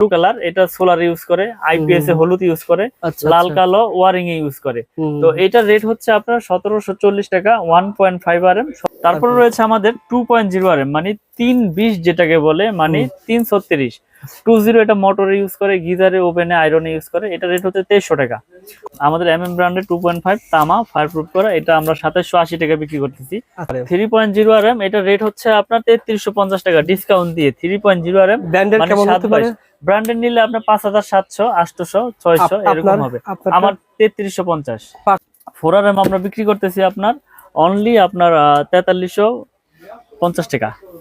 Blue colour এটা solar use করে IPS এ হলুদ ইউজ করে আচ্ছা লাল আচ্ছা। কালো ওয়ারিং এ ইউজ করে তো এটার রেট হচ্ছে আপনার সতেরোশো চল্লিশ টাকা one point five R M তারপরে আচ্ছা। রয়েছে আমাদের two point zero R M মানে তিন বিশ যেটাকে বলে মানে তিন ছত্রিশ টু জিরো এটা মোটরে ইউজ করে গিজারে ওভেনে আয়রনে ইউজ করে। এটা রেট হচ্ছে তেইশশো টাকা। আমাদের এম এম ব্র্যান্ডের টু পয়েন্ট ফাইভ তামা ফায়ার প্রুফ করা। এটা আমরা সাতাশশো আশি টাকা বিক্রি করতেছি। Three point zero R M এটা রেট হচ্ছে আপনার তেত্রিশশো পঞ্চাশ টাকা ডিসকাউন্ট দিয়ে। Three point zero R M ব্র্যান্ডের নিলে আপনার পাঁচ হাজার সাতশো আটশোশো ছয়শো এরকম হবে। আমার তেত্রিশশো পঞ্চাশ। ফোর আর এম আমরা বিক্রি করতেছি আপনার অনলি আপনার তেতাল্লিশশো পঞ্চাশ টাকা।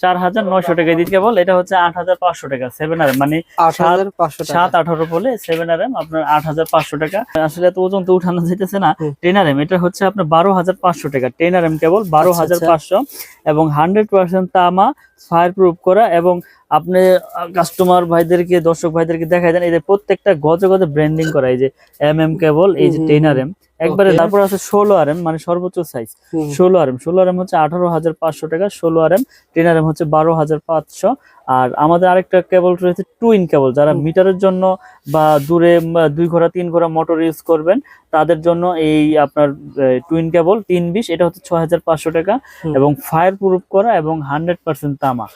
চার হাজার নয়শো টাকা দিতে কেবল এটা হচ্ছে আট হাজার পাঁচশো টাকা সেভেন আর মানে হাজার সাত আঠারো বলে সেভেন আর এম আপনার আট হাজার পাঁচশো টাকা। আসলে এত ওজন তো উঠানো যাইতেছে না। টেন আর এম এটা হচ্ছে আপনার বারো হাজার পাঁচশো টাকা। টেন আর এম কেবল বারো আচ্ছা, হাজার আচ্ছা। পাঁচশো। এবং হান্ড্রেড পার্সেন্ট তামা ফায়ার প্রুফ করা এবং আপনি কাস্টমার ভাইদেরকে দর্শক ভাইদেরকে দেখাই দেন এই যে প্রত্যেকটা গজে গজে ব্র্যান্ডিং করা এই যে এম এম কেবল এই যে টেন আর এম একবারে তারপর আছে ষোলো আর এম মানে সর্বোচ্চ সাইজ ষোলো আর এম ষোলো আর এম হচ্ছে আঠারো হাজার পাঁচশো টাকা ষোলো R M ten R M হচ্ছে বারো হাজার পাঁচশো। আর আমাদের আরেকটা কেবল রয়েছে টুইন কেবল যারা মিটারের জন্য বা দূরে দুই ঘোড়া তিন ঘোড়া মোটর ইউজ করবেন তাদের জন্য এই আপনার টুইন কেবল তিন বিশ এটা হচ্ছে ছয় হাজার পাঁচশো টাকা এবং ফায়ার প্রুফ করা এবং হান্ড্রেড পার্সেন্ট তামা।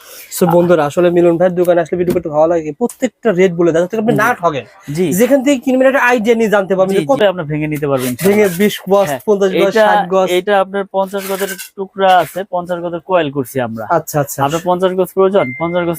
বন্ধুরা আসলে মিলন ভাইয়ের দোকানে আসলে ভিডিও করতে ভালো লাগে। প্রত্যেকটা রেট বলে যাতে আপনি না ঠকেন জি। যেখান থেকে কিনবেন একটা আইডিয়া নিয়ে জানতে পারবেন কত আপনি ভেঙে নিতে পারবেন ভেঙে বিশ গজ হ্যাঁ, পঞ্চাশ গজ ষাট গজ। এটা আপনার পঞ্চাশ গজের টুকরা আছে পঞ্চাশ গজের কোয়েল করছি আমরা। আচ্ছা আচ্ছা। আপনার পঞ্চাশ গজ প্রয়োজন পঞ্চাশ গজ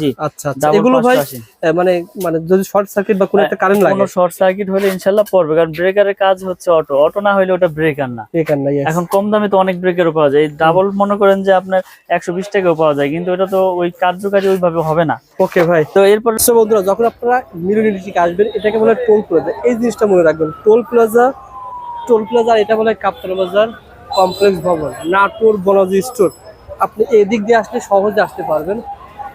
আচ্ছা আচ্ছা। এগুলো ভাই মানে মানে যদি শর্ট সার্কিট বা কোনো একটা কারেন্ট লাগে কোনো শর্ট সার্কিট হলে পড়বে কারণ ব্রেকারের কাজ হচ্ছে অটো অটো না হলে ওটা ব্রেকার না। নাই এখন কম দামে তো অনেক ব্রেকারও পাওয়া যায়। ডাবল মনে করেন যে আপনার একশো বিশ টাকাও পাওয়া যায় কিন্তু এটা তো ওই কার্যকারী ওইভাবে হবে না। ওকে ভাই। তো এরপর বন্ধুরা যখন আপনারা মিরর ইলেকট্রিক আসবেন এটাকে বলে টোল প্লাজা এই জিনিসটা মনে রাখবেন টোল প্লাজা টোল প্লাজা এটা বলে কাপ্তার বাজার কমপ্লেক্স ভবন নাটোর বনজি স্টোর আপনি এদিক দিয়ে আসলে সহজে আসতে পারবেন।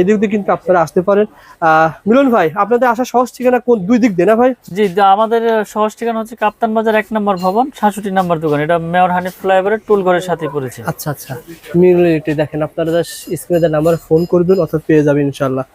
এদিক দিয়ে কিন্তু আপনারা আসতে পারেন। মিলন ভাই আপনাদের আসা সহজ ঠিকানা কোন দুই দিক দিয়ে না ভাই? জি আমাদের সহজ ঠিকানা হচ্ছে কাপ্তান বাজার এক নম্বর ভবন সাতষট্টি নম্বর দোকান। এটা মেয়র হানিফ ফ্লাইওভারের টুল ঘরের সাথে পড়েছে। আচ্ছা আচ্ছা। মিলন দেখেন আপনারা স্ক্রিনে নাম্বারে ফোন করবেন অথবা পেয়ে যাবেন ইনশাল্লাহ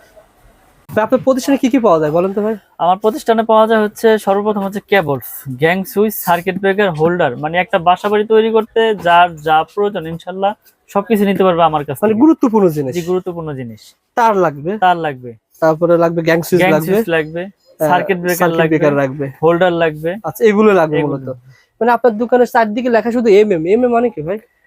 আপনার প্রতিষ্ঠানে কি কি পাওয়া যায় বলেন তো ভাই? আমার প্রতিষ্ঠানে পাওয়া যায় হচ্ছে সর্বপ্রথম হচ্ছে cables gang switch circuit breaker holder মানে একটা বাসা বাড়ি তৈরি করতে যার যা প্রয়োজন ইনশাল্লাহ সবকিছু নিতে পারবে আমার কাছে মানে গুরুত্বপূর্ণ জিনিস। গুরুত্বপূর্ণ জিনিস। তার লাগবে। তার লাগবে। তারপরে লাগবে গ্যাং সুইচ লাগবে লাগবে সার্কিট ব্রেকার সার্কিট লাগবে ব্রেকার লাগবে হোল্ডার লাগবে। আচ্ছা এগুলো লাগবে। মূলত। মানে আপনার দোকানের চারদিকে লেখা শুধু এম এম এম এম মানে কি ভাই?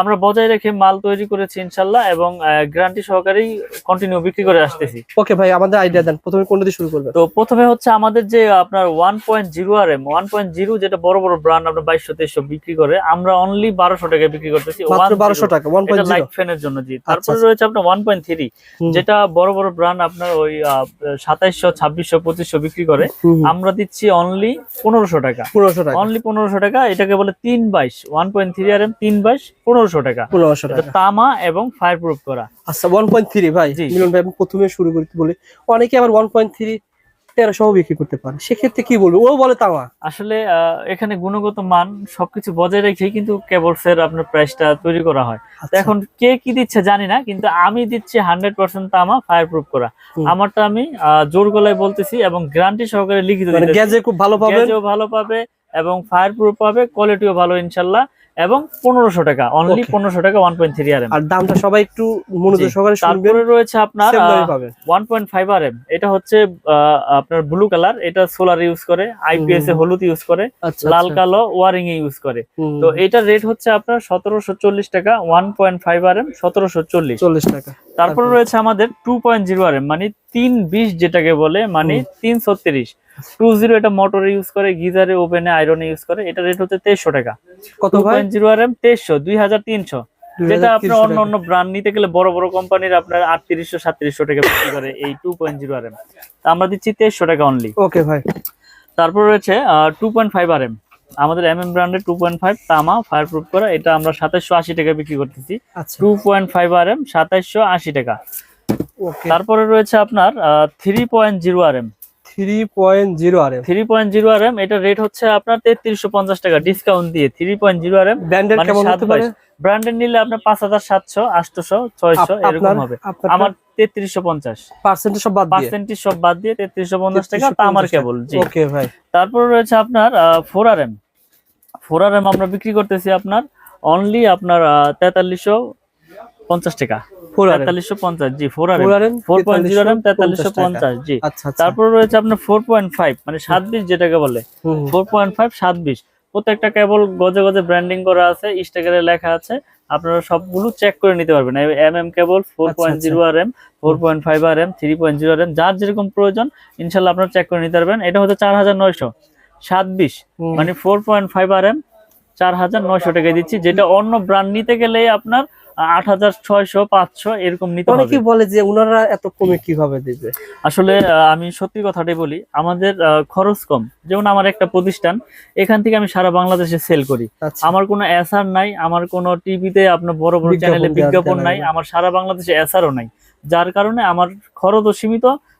আমরা বজায় রেখে মাল তৈরি করেছি ইনশাল্লাহ এবং গ্যারান্টি সহকারেই কন্টিনিউ বিক্রি করে আসতেছি। ওকে ভাই আমাদের আইডিয়া দেন। প্রথমে কোনটা দিয়ে শুরু করবেন? তো প্রথমে হচ্ছে আমাদের যে আপনার one point zero R M one point zero যেটা বড় বড় ব্র্যান্ড বাইশশো তেইশশো বিক্রি করে আমরা অনলি বারোশো টাকায় বিক্রি করতেছি। মাত্র 1.0 বারোশো টাকা ওয়ান পয়েন্ট লাইট ফ্যানের জন্য জি। তারপরে আচ্ছা। রয়েছে আপনার ওয়ান পয়েন্ট থ্রি যেটা বড় বড় ব্র্যান্ড আপনার ওই সাতাইশশো ছাব্বিশশো পঁচিশশো বিক্রি করে। আমরা দিচ্ছি অনলি পনেরোশো টাকা। পনেরোশো টাকা। অনলি পনেরোশো টাকা এটাকে বলে তিন বাইশ one point three R M তিন বাইশ পনেরোশো টাকা। পনেরোশো টাকা। তামা এবং ফায়ার প্রুফ করা। আচ্ছা ওয়ান পয়েন্ট থ্রি ভাই। মিলন ভাই প্রথমে শুরু করতে বলি। অনেকে আবার ওয়ান পয়েন্ট থ্রি তেরোশো বিক্রি করতে পারে। সেক্ষেত্রে কি বলব? ও বলে তামা। আসলে এখানে গুণগত মান সবকিছু বজায় রেখেই কিন্তু কেবলস এর আপনার প্রাইসটা তৈরি করা হয়। আচ্ছা। এখন কে কি দিচ্ছে জানি না কিন্তু আমি দিচ্ছি হান্ড্রেড পার্সেন্ট তামা ফায়ার প্রুফ করা আমারটা আমি জোর গলায় বলতেছি এবং গ্যারান্টি সহকারে লিখিত মানে গ্যাজে খুব ভালো গ্যাজও ভালো পাবে এবং ফায়ার প্রুফ পাবে কোয়ালিটিও ভালো ইনশাল্লাহ। এবং পনেরোশো টাকা অনলি পনেরোশো টাকা one point three R M আর দামটা সবাই একটু মনোযোগ সহকারে তারপরে রয়েছে আপনার one point five R M এটা হচ্ছে আপনার ব্লু কালার এটা সোলার ইউজ করে আইপিএস এ। হলুদ ইউজ করে আচ্ছা লাল কালো ওয়ারিং এ ইউজ করে। তো এটার রেট হচ্ছে আপনার সতেরোশো চল্লিশ টাকা one point five R M সতেরোশো চল্লিশ। চল্লিশ টাকা। তারপরে? রয়েছে আমাদের two point zero R M মানে তিন বিশ যেটাকে বলে মানে তিন ছত্রিশ টু জিরো এটা মোটরে ইউজ করে গিজারে ওভেনে আয়রনে ইউজ করে এটা রেট হচ্ছে তেইশশো টাকা। কত two point zero R M তেইশশো দুই হাজার তিনশো। যেটা আপনার অন্য অন্য ব্র্যান্ড নিতে গেলে বড় বড় কোম্পানির আপনার আটত্রিশশো সাতত্রিশশো টাকা বিক্রি করে এই two point zero R M তা আমরা দিচ্ছি তেইশশো টাকা অনলি ওকে ভাই। তারপর রয়েছে two point five R M আমাদের এম এম ব্র্যান্ডের টু পয়েন্ট ফাইভ তামা ফায়ার প্রুফ করা এটা আমরা সাতাশশো আশি টাকা বিক্রি করতেছি। Two point five R M সাতাশশো আশি টাকা। ওকে। তারপরে রয়েছে আপনার three point zero R M three point zero R M three point zero R M এটা রেট হচ্ছে আপনার তেত্রিশশো পঞ্চাশ টাকা ডিসকাউন্ট দিয়ে। Three point zero R M ব্র্যান্ডের মানে কেমন হতে পারে? ব্র্যান্ডের নিলে আপনার পাঁচ হাজার সাতশো আটশোশো ছয়শো এরকম হবে। আমার তেত্রিশশো পঞ্চাশ। পার্সেন্টেজ সব বাদ দিয়ে? পার্সেন্টেজ সব বাদ দিয়ে তেত্রিশশো পঞ্চাশ টাকা তা আমার কেবল জি। ওকে ভাই। তারপর রয়েছে আপনার four R M four R M আমরা বিক্রি করতেছি আপনার অনলি আপনার তেতাল্লিশশো পঞ্চাশ টাকা। তারপর রয়েছে আপনার ফোর পয়েন্ট ফাইভ মানে সাত বিশ যেটাকে বলে। ফোর পয়েন্ট ফাইভ সাত বিশ। প্রত্যেকটা কেবল গজে গজে ব্র্যান্ডিং করা আছে ইনস্টাগ্রামে লেখা আছে। আপনারা সবগুলো চেক করে নিতে পারবেন। M M cable four point zero R M four point five R M three point zero R M যার যেরকম প্রয়োজন ইনশাল্লাহ আপনারা চেক করে নিতে পারবেন। এটা হচ্ছে চার হাজার নয়শো সাত বিশ মানে four point five R M চার হাজার নয়শো টাকা দিচ্ছি যেটা অন্য ব্র্যান্ড নিতে গেলে আপনার আট হাজার ছয়শো পাঁচশো এরকম নিতে হবে। অনেকেই বলে যে ওনারা এত কমে কীভাবে দিবে? আসলে আহ, আমি সত্যি কথাটাই বলি আমাদের খরচ কম। যেমন আমার একটা প্রতিষ্ঠান এখান থেকে আমি সারা বাংলাদেশে সেল করি। আচ্ছা। আমার কোনো এসআর নাই আমার কোনো টিভিতে আপনার বড় বড় চ্যানেলে বিজ্ঞাপন নাই আমার সারা বাংলাদেশে এসআরও নাই। যার কারণে আমার খরচও সীমিত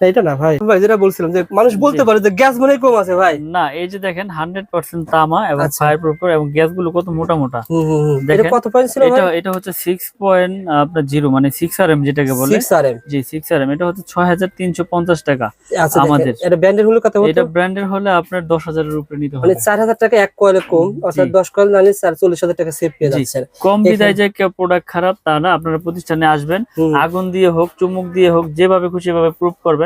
এটা না ভাই। ভাই যেটা বলছিলাম যে মানুষ বলতে পারে যে গ্যাস মনে কম আছে ভাই। না এই যে দেখেন হান্ড্রেড পার্সেন্ট তামা এবং। ফায়ার প্রুফ এবং গ্যাসগুলো কত মোটা মোটা। হুম হুম হুম। এটা কত পয়েন্ট ছিল এটা এটা হচ্ছে সিক্স আপনার জিরো মানে সিক্স আর যেটাকে বলে। 6 আরএম জি সিক্স আর এটা হচ্ছে ছয় হাজার তিনশো পঞ্চাশ টাকা আমাদের। আমাদের। এটা ব্র্যান্ডের হলো কত হতো এটা ব্র্যান্ডের হলে আপনার উপরে নিতে মানে হবে। চার হাজার টাকা এক কয়েলে কম অর্থাৎ। দশ কয়েল নালে চার চল্লিশ হাজার টাকা সেভ পেয়ে। কম বিদায় যে প্রোডাক্ট খারাপ তা না আপনারা প্রতিষ্ঠানে আসবেন। আগুন দিয়ে হোক চুমুক দিয়ে হোক যেভাবে খুশি ভাবে প্রুফ করবেন।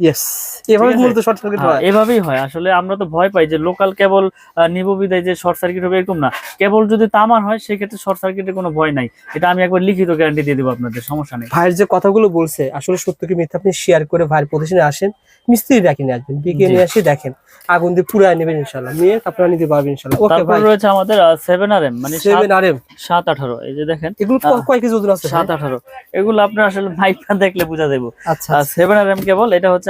ইয়েস এভাবে? মূলত শর্ট সার্কিট হ্যাঁ, হয়। এভাবেই হয়। আসলে আমরা তো ভয় পাই যে লোকাল কেবল নিব বিদায় যে শর্ট সার্কিট হবে এরকম না। কেবল যদি তামার হয় সেক্ষেত্রে শর্ট সার্কিটের কোনো ভয় নাই। এটা আমি একবার লিখিত গ্যারান্টি দিয়ে দেবো আপনাদের সমস্যা নেই। ভাইয়ের যে কথাগুলো বলছে আসলে সত্য কি মিথ্যা আপনি শেয়ার করে ভাইয়ের প্রতিষ্ঠানে আসেন মিস্ত্রি ডাকি নিয়ে আসবেন বিকে নিয়ে আসি দেখেন। আগুন দিয়ে পুরাই নেবেন ইনশাল্লাহ নিয়ে আপনারা নিতে পারবেন ইনশাল্লাহ ওকে ভাই রয়েছে আমাদের সেভেন আর এম মানে সেভেন আর এম সাত আঠারো এই যে দেখেন। এগুলো কয় কেজি ওজন আছে সাত আঠারো। এগুলো আপনার আসলে মাইকটা দেখলে বোঝা যাব আচ্ছা সেভেন আর এম কেবল এটা হচ্ছে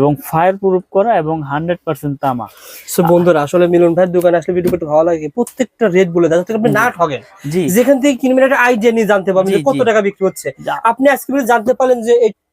এবং ফায়ার প্রুফ করা এবং হান্ড্রেড পার্সেন্ট তামা। সো বন্ধুরা আসলে মিলন ভাইয়ের দোকানে আসলে ভিডিও করতে ভালো লাগে। প্রত্যেকটা রেট বলে দেয় আপনি না ঠকেন যেখান থেকে কিনবেন একটা আইডিয়া নিয়ে জানতে পারবেন যে কত টাকা বিক্রি হচ্ছে। আপনি আজকে জানতে পারলেন যে